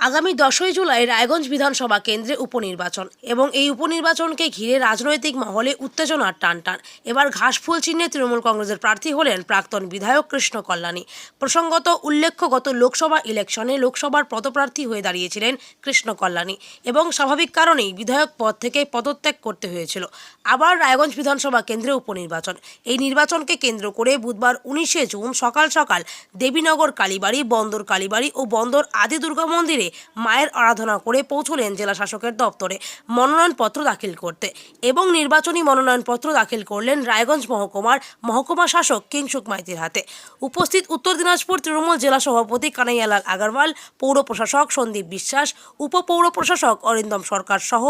আগামী দশই জুলাই রায়গঞ্জ বিধানসভা কেন্দ্রে উপনির্বাচন এবং এই উপনির্বাচনকে ঘিরে রাজনৈতিক মহলে উত্তেজনার টান টান এবার ঘাসফুল চিহ্নে তৃণমূল কংগ্রেসের প্রার্থী হলেন প্রাক্তন বিধায়ক কৃষ্ণ কল্যাণী। প্রসঙ্গত, উল্লেখ্য, গত লোকসভা ইলেকশনে লোকসভার পদপ্রার্থী হয়ে দাঁড়িয়েছিলেন কৃষ্ণ কল্যাণী এবং স্বাভাবিক কারণেই বিধায়ক পদ থেকে পদত্যাগ করতে হয়েছিল। আবার রায়গঞ্জ বিধানসভা কেন্দ্রে উপনির্বাচন। এই নির্বাচনকে কেন্দ্র করে বুধবার উনিশে জুন সকাল সকাল দেবীনগর কালীবাড়ি, বন্দর কালীবাড়ি ও বন্দর আদি দুর্গা মন্দিরে মায়ের আরাধনা করে পৌঁছলেন জেলা শাসকের দপ্তরে মনোনয়নপত্র দাখিল করতে এবং নির্বাচনী মনোনয়নপত্র দাখিল করলেন রায়গঞ্জ মহকুমার মহকুমা শাসক কিংসুক মাইতির হাতে। উপস্থিত উত্তর দিনাজপুর তৃণমূল জেলা সভাপতি কানাইয়ালাল আগারওয়াল, পৌর প্রশাসক সন্দীপ বিশ্বাস, উপপৌর প্রশাসক অরিন্দম সরকার সহ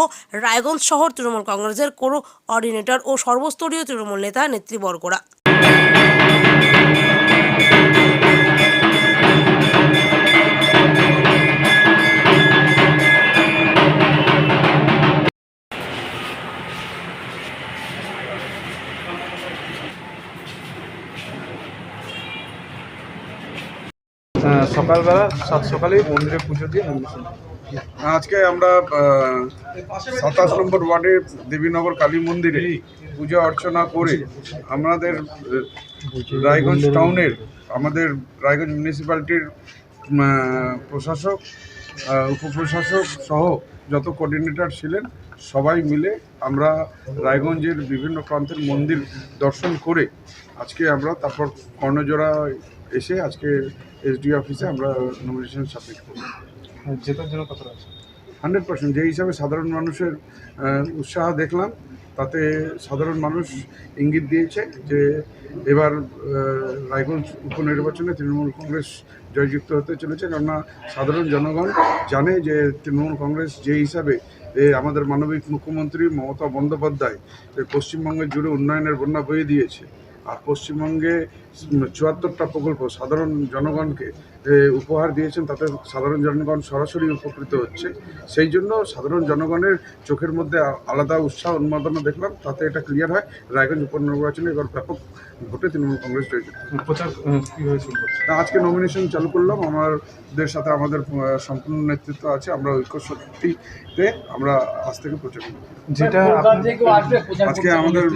রায়গঞ্জ শহর তৃণমূল কংগ্রেসের কোর অর্ডিনেটর ও সর্বস্তরীয় তৃণমূল নেতা নেতৃবর্গরা সকালবেলা, সাত সকালেই মন্দিরে পুজো দিয়ে মন্দির আজকে আমরা সাতাশ নম্বর ওয়ার্ডে দেবীনগর কালী মন্দিরে পূজা অর্চনা করে আমাদের রায়গঞ্জ টাউনের আমাদের রায়গঞ্জ মিউনিসিপ্যালিটির প্রশাসক উপপ্রশাসক সহ যত কোঅর্ডিনেটর ছিলেন, সবাই মিলে আমরা রায়গঞ্জের বিভিন্ন প্রান্তের মন্দির দর্শন করে আজকে আমরা তারপর কর্ণজোড়া এসে আজকে এসডি অফিসে আমরা নমিনেশন সাবমিট করব জেতার জন্য কতটা আছে? হান্ড্রেড পার্সেন্ট যে হিসাবে সাধারণ মানুষের উৎসাহ দেখলাম তাতে সাধারণ মানুষ ইঙ্গিত দিয়েছে যে এবার রায়গঞ্জ উপনির্বাচনে তৃণমূল কংগ্রেস জয়যুক্ত হতে চলেছে। কেননা সাধারণ জনগণ জানে যে তৃণমূল কংগ্রেস যে হিসাবে এ, আমাদের মানবিক মুখ্যমন্ত্রী মমতা বন্দ্যোপাধ্যায় এ, পশ্চিমবঙ্গের জুড়ে উন্নয়নের বন্যা বয়ে দিয়েছে। আর পশ্চিমবঙ্গে চুয়াত্তরটা প্রকল্প সাধারণ জনগণকে উপহার দিয়েছেন তাতে সাধারণ জনগণ সরাসরি উপকৃত হচ্ছে। সেই জন্য সাধারণ জনগণের চোখের মধ্যে আলাদা উৎসাহ উন্মাদনা দেখলাম তাতে এটা ক্লিয়ার হয়। রায়গঞ্জ উপনির্বাচনে এবার ব্যাপক ভোটে তৃণমূল কংগ্রেস তা আজকে নমিনেশন চালু করলাম। আমাদের সাথে আমাদের সম্পূর্ণ নেতৃত্ব আছে। আমরা ঐক্য শক্তিতে আমরা আজ থেকে প্রচার করব। যেটা আজকে আমাদের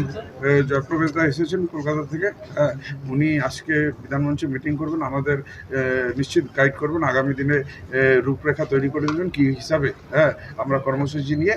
এ, জয়প্রকাশ দা এসেছেন কলকাতা থেকে। হ্যাঁ, উনি আজকে বিধানমঞ্চে মিটিং করবেন। আমাদের নিশ্চিত গাইড করবেন, আগামী দিনে রূপরেখা তৈরি করে দেবেন, কী হিসাবে হ্যাঁ আমরা কর্মসূচি নিয়ে